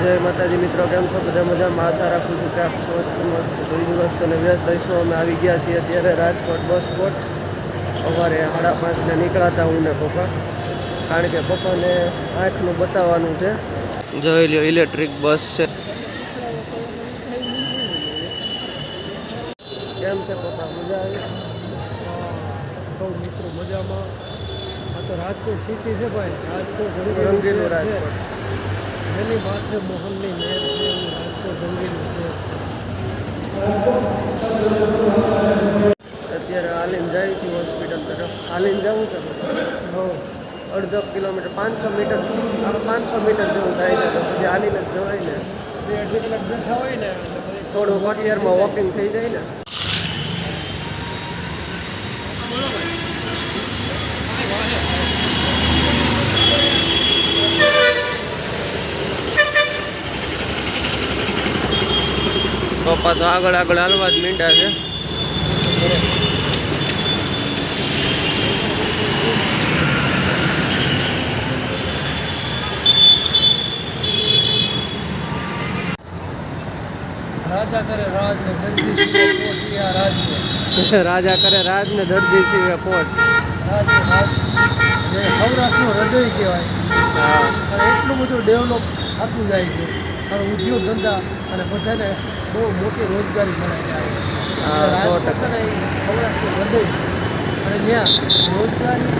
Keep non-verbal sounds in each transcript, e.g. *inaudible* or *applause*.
જય માતાજી મિત્રો કેમ છો? બધા મજામાં? આશા રાખું છું કે આપ સ્વસ્થ મસ્ત તંદુરસ્ત અને વ્યસ્ત હશો. અમે આવી ગયા છીએ અત્યારે રાજકોટ બસ સ્પોટ. સવારે સાડા પાંચને નીકળાતા હું ને પપ્પા. કારણ કે પપ્પાને આંખનું બતાવવાનું છે. જોઈ લ્યો ઇલેક્ટ્રિક બસ છે. કેમ છે પપ્પા? મજા આવી? સૌ મિત્રો મજામાં. આ તો રાજકોટ સિટી છે ભાઈ. રાજકોટ રંગીલું રાજકોટ. એની માથે મોહનની મેર છે એવું રાજકોટ રંગીલું છે અત્યારે હાલીને જાય છે હોસ્પિટલ તરફ. હાલીને જવું છે અડધો કિલોમીટર પાંચસો મીટર આપણે પાંચસો મીટર જેવું થાય છે તો પછી હાલીને જ જવાય ને. બે અઢી કલાક બેઠા હોય ને એટલે પછી થોડું કટિયારમાં વોકિંગ થઈ જાય ને પપ્પા તો આગળ આગળ હાલવા જ મીંડા છે. રાજા કરે રાજ ને દરજી આ *laughs* રાજા કરે રાજ ને દરજી સીવે કોટ રાજ રાજ. જે સૌરાષ્ટ્રનું હૃદય કહેવાય. હા. એટલું બધું ડેવલપ થતું જાય છે. અને ઉદ્યોગ ધંધા અને બધાને બહુ મોટી રોજગારી મળે હૃદય છે અને જ્યાં રોજગારી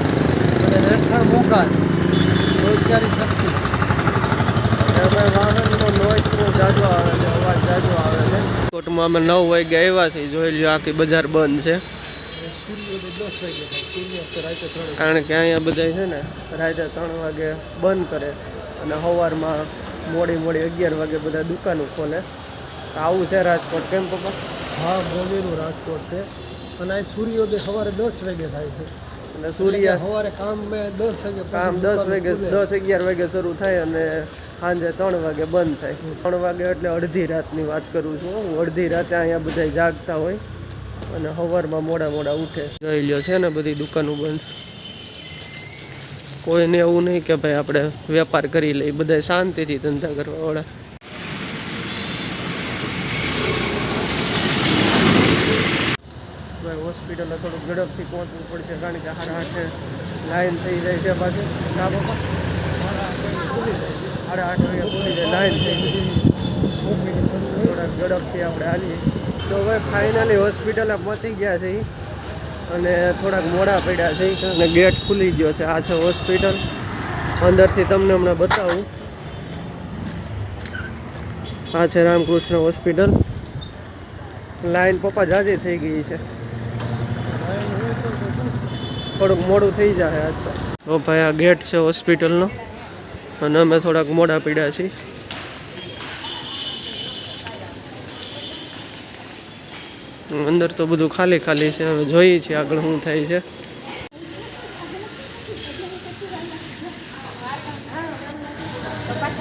અને રહેઠાણ મોકા રોજગારી સસ્તી. અમે વાહનનો નોઈસ બહુ જાજો આવે છે અવાજ જાજો આવે છે. કોટમાં અમે નવ વાગે આવ્યા છીએ જોઈ લ્યો આખી બજાર બંધ છે. કારણ કે અહીંયા બધા છે ને રાતે ત્રણ વાગે બંધ કરે. અને સવારમાં મોડી મોડી અગિયાર વાગે બધા દુકાનો ખોલે. આવું છે રાજકોટ કેમ પપ્પા? હા મોમેનું રાજકોટ છે. અને આ સૂર્યોદય સવારે દસ વાગે થાય છે. અને સૂર્ય સવારે કામ મેં દસ વાગે કામ દસ વાગે દસ અગિયાર વાગે શરૂ થાય અને સાંજે ત્રણ વાગે બંધ થાય. ત્રણ વાગે એટલે અડધી રાતની વાત કરું છું હું. અડધી રાતે અહીંયા બધા જાગતા હોય અને સવારમાં મોડા મોડા ઉઠે. જોઈ લ્યો છે ને બધી દુકાનો બંધ. કોઈને એવું નહીં કે ભાઈ આપણે વેપાર કરી લઈએ બધા શાંતિથી ધંધા કરવાવાળા ભાઈ હોસ્પિટલે થોડુંક ઝડપથી પહોંચવું પડશે, કારણ કે હારા હાથે લાઈન થઈ જાય છે પાછી. સાડા આઠ વાગે ખુલી જાય લાઈન થઈ થોડાક ઝડપથી આપણે હાલીએ. તો હવે ફાઇનલી હોસ્પિટલે પહોંચી ગયા છે ઈ. અને થોડાક મોડા પડ્યા છે. અને ગેટ ખુલી ગયો છે. આ છે હોસ્પિટલ. અંદરથી તમને હમણાં બતાવું. આ છે રામકૃષ્ણ હોસ્પિટલ. લાઈન પપ્પા જાજી થઈ ગઈ છે. થોડુંક મોડું થઈ જાય આજ તો. ભાઈ, આ ગેટ છે હોસ્પિટલનો. અને અમે થોડાક મોડા પીડ્યા છીએ. અંદર તો બધું ખાલી ખાલી છે. હવે જોઈએ છીએ આગળ શું થાય છે.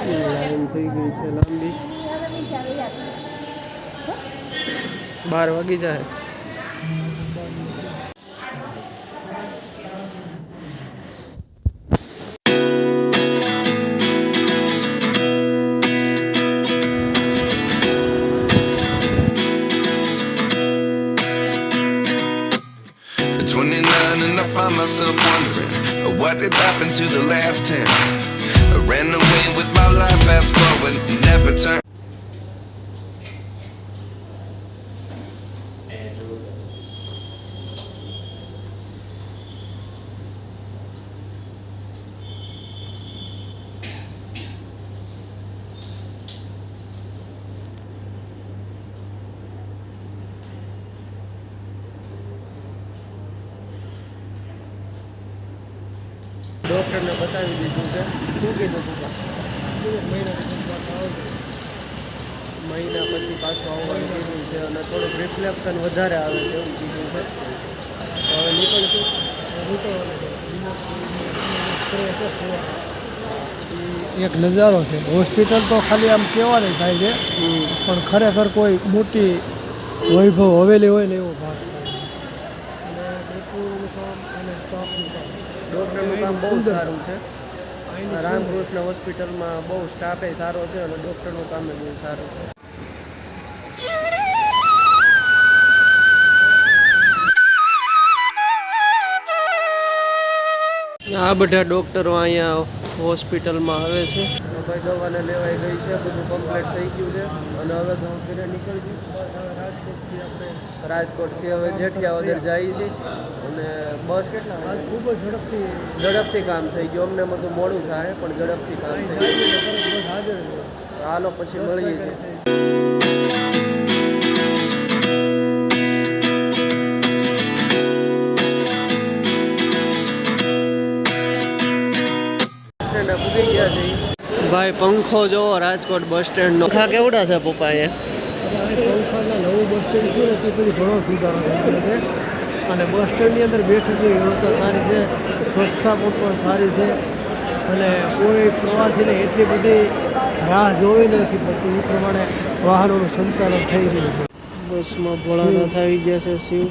લાઈન થઈ ગઈ છે લાંબી. બાર વાગી જાય. What did happen to the last 10. I ran away with my life, fast forward, never turn. ડૉક્ટરને બતાવી દીધું છે શું કીધું પપ્પા મહિના પછી પાછું આવવાનું કીધું છે અને થોડુંક રિફ્લેક્શન વધારે આવે છે એવું કીધું છે. તો હવે નીકળશું એક નજારો છે. હોસ્પિટલ તો ખાલી આમ કહેવાની થાય છે. પણ ખરેખર કોઈ મોટી વૈભવ હવેલી હોય ને એવો ભાસ થાય. અને ડૉક્ટરનું કામ બહુ સારું છે. રામકૃષ્ણ હોસ્પિટલમાં બહુ સ્ટાફે સારો છે અને ડૉક્ટરનું કામ બહુ સારું છે. આ બધા ડૉક્ટરો અહીંયા હોસ્પિટલમાં આવે છે. ભાઈ દવાને લેવાઈ ગઈ છે બધું કમ્પ્લીટ થઈ ગયું છે. અને હવે તો હું ફેરે નીકળી ગયું. રાજકોટથી આપણે રાજકોટથી હવે જેઠિયાવદર જઈએ છીએ અને બસ કેટલા ખૂબ જ ઝડપથી ઝડપથી કામ થઈ ગયું. અમને બધું મોડું થાય પણ ઝડપથી કામ થઈ ગયું. હાલો પછી મળીએ છીએ. ભાઈ પંખો જોવો રાજકોટ બસ સ્ટેન્ડનો. પંખા કેવડા છે પપ્પા એ અને પંખાના નવું બસ સ્ટેન્ડ થયું ને ઘણો સુધારો છે અને બસ સ્ટેન્ડની અંદર બેઠકની વ્યવસ્થા સારી છે સ્વચ્છતા પણ સારી છે. અને કોઈ પ્રવાસીને એટલી બધી રાહ જોવી નથી પડતી એ પ્રમાણે વાહનોનું સંચાલન થઈ રહ્યું છે. બસમાં ભોળાનાથ આવી ગયા છે શિવ.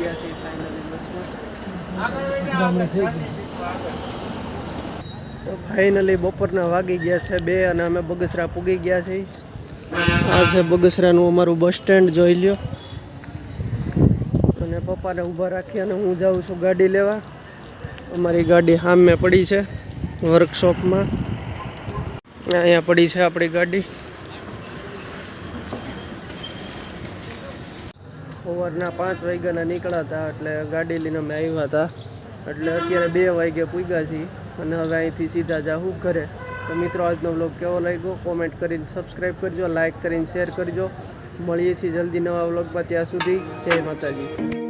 ગયા. છીએ ફાઇનલી બસમાં ગામડે થઈ ગયું તો ફાઇનલી બપોરના વાગી ગયા છે બે અને અમે બગસરા પૂગી ગયા છીએ. આ છે બગસરાનું અમારું બસ સ્ટેન્ડ, જોઈ લ્યો. અને પપ્પાને ઊભા રાખી અને હું જાઉં છું ગાડી લેવા. અમારી ગાડી સામે પડી છે વર્કશોપમાં. અહીંયા પડી છે આપણી ગાડી. સવારના પાંચ વાગ્યાના નીકળ્યા હતા એટલે ગાડી લઈને અમે આવ્યા હતા. એટલે અત્યારે બે વાગે પૂગ્યા છીએ. અને હવે અહીંથી સીધા જાઉં ઘરે. તો મિત્રો, આજનો બ્લોગ કેવો લાગ્યો? કોમેન્ટ કરીને સબસ્ક્રાઈબ કરજો લાઇક કરીને શેર કરજો. મળીએ છીએ જલ્દી નવા બ્લોગમાં ત્યાં સુધી જય માતાજી.